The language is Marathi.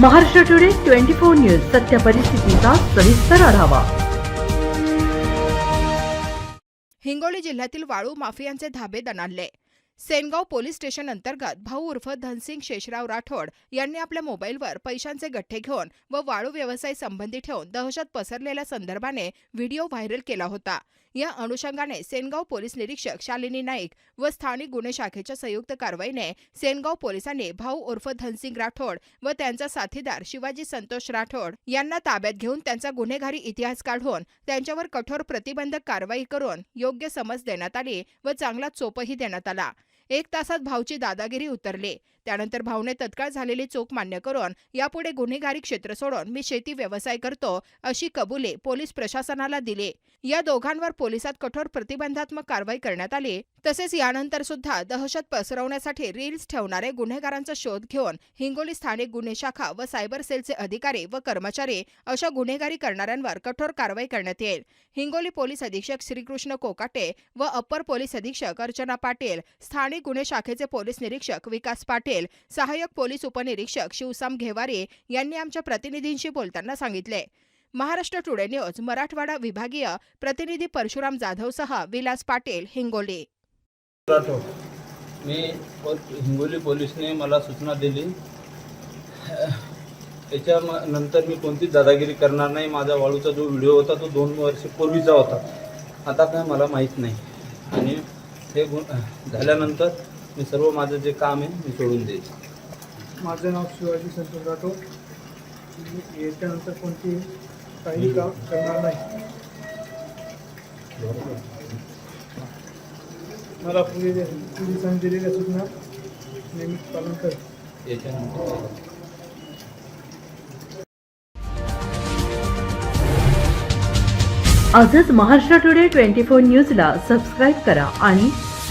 Maharashtra today twenty four news सत्य परिस्थितीचा सविस्तर आढावा. हिंगोली जिल्ह्यातील वाळू माफियांचे धाबे दणाणले. सेनगाव पोलीस स्टेशन अंतर्गत भाऊ उर्फ धनसिंग शेषराव राठोड यांनी आपल्या मोबाईलवर पैशांचे गठ्ठे घेऊन व वाळू व्यवसाय संबंधी ठेवून दहशत पसरलेल्या संदर्भाने व्हिडिओ व्हायरल केला होता. या अनुषंगाने सेनगाव पोलीस निरीक्षक शालिनी नाईक व स्थानिक गुन्हे शाखेच्या संयुक्त कारवाईने सेनगाव पोलिसांनी भाऊ उर्फ धनसिंग राठोड व त्यांचा साथीदार शिवाजी संतोष राठोड यांना ताब्यात घेऊन त्यांचा गुन्हेगारी इतिहास काढून त्यांच्यावर कठोर प्रतिबंधक कारवाई करून योग्य समज देण्यात आली व चांगला चोपही देण्यात आला. एक तासात भाऊची दादागिरी उतरली. त्यानंतर भाऊने तत्काळ झालेली चूक मान्य करून यापुढे गुन्हेगारी क्षेत्र सोडून मी शेती व्यवसाय करतो अशी कबुली पोलीस प्रशासनाला दिली. या दोघांवर पोलिसात कठोर प्रतिबंधात्मक कारवाई करण्यात आली. तसेच यानंतर सुद्धा दहशत पसरवण्यासाठी रील्स ठेवणारे गुन्हेगारांचा शोध घेऊन हिंगोली स्थानिक गुन्हे शाखा व सायबर सेलचे अधिकारी व कर्मचारी अशा गुन्हेगारी करणाऱ्यांवर कठोर कारवाई करण्यात येईल. हिंगोली पोलीस अधीक्षक श्रीकृष्ण कोकाटे व अप्पर पोलीस अधीक्षक अर्चना पाटील स्थानिक गुन्हे शाखेचे पोलीस निरीक्षक विकास पाटील सहाय्यक पोलीस उपनिरीक्षक शिवसाम घेवारे यांनी आमच्या प्रतिनिधींशी बोलताना सांगितले. महाराष्ट्र टुडे न्यूज मराठवाडा विभागीय प्रतिनिधी परशुराम जाधवसह विलास पाटील हिंगोली. मी हिंगोली पोलिसने मला सूचना दिली. त्याच्या नंतर मी कोणतीच दादागिरी करणार नाही माझा वाळूचा जो व्हिडिओ होता तो दोन वर्ष पूर्वीचा होता. आता काय मला माहीत नाही. आणि हे गुण झाल्यानंतर मी सर्व माझं जे काम आहे मी सोडून देईन. माझं नाव शिवाजी संतोष राठोड. मी याच्यानंतर कोणती काही काम करणार नाही. मला पोलीस पोलिसांनी दिलेल्या सूचना नेहमीच पालन कर याच्यानंतर. आजच महाराष्ट्र टुडे ट्वेंटी फोर न्यूजला सबस्क्राईब करा आणि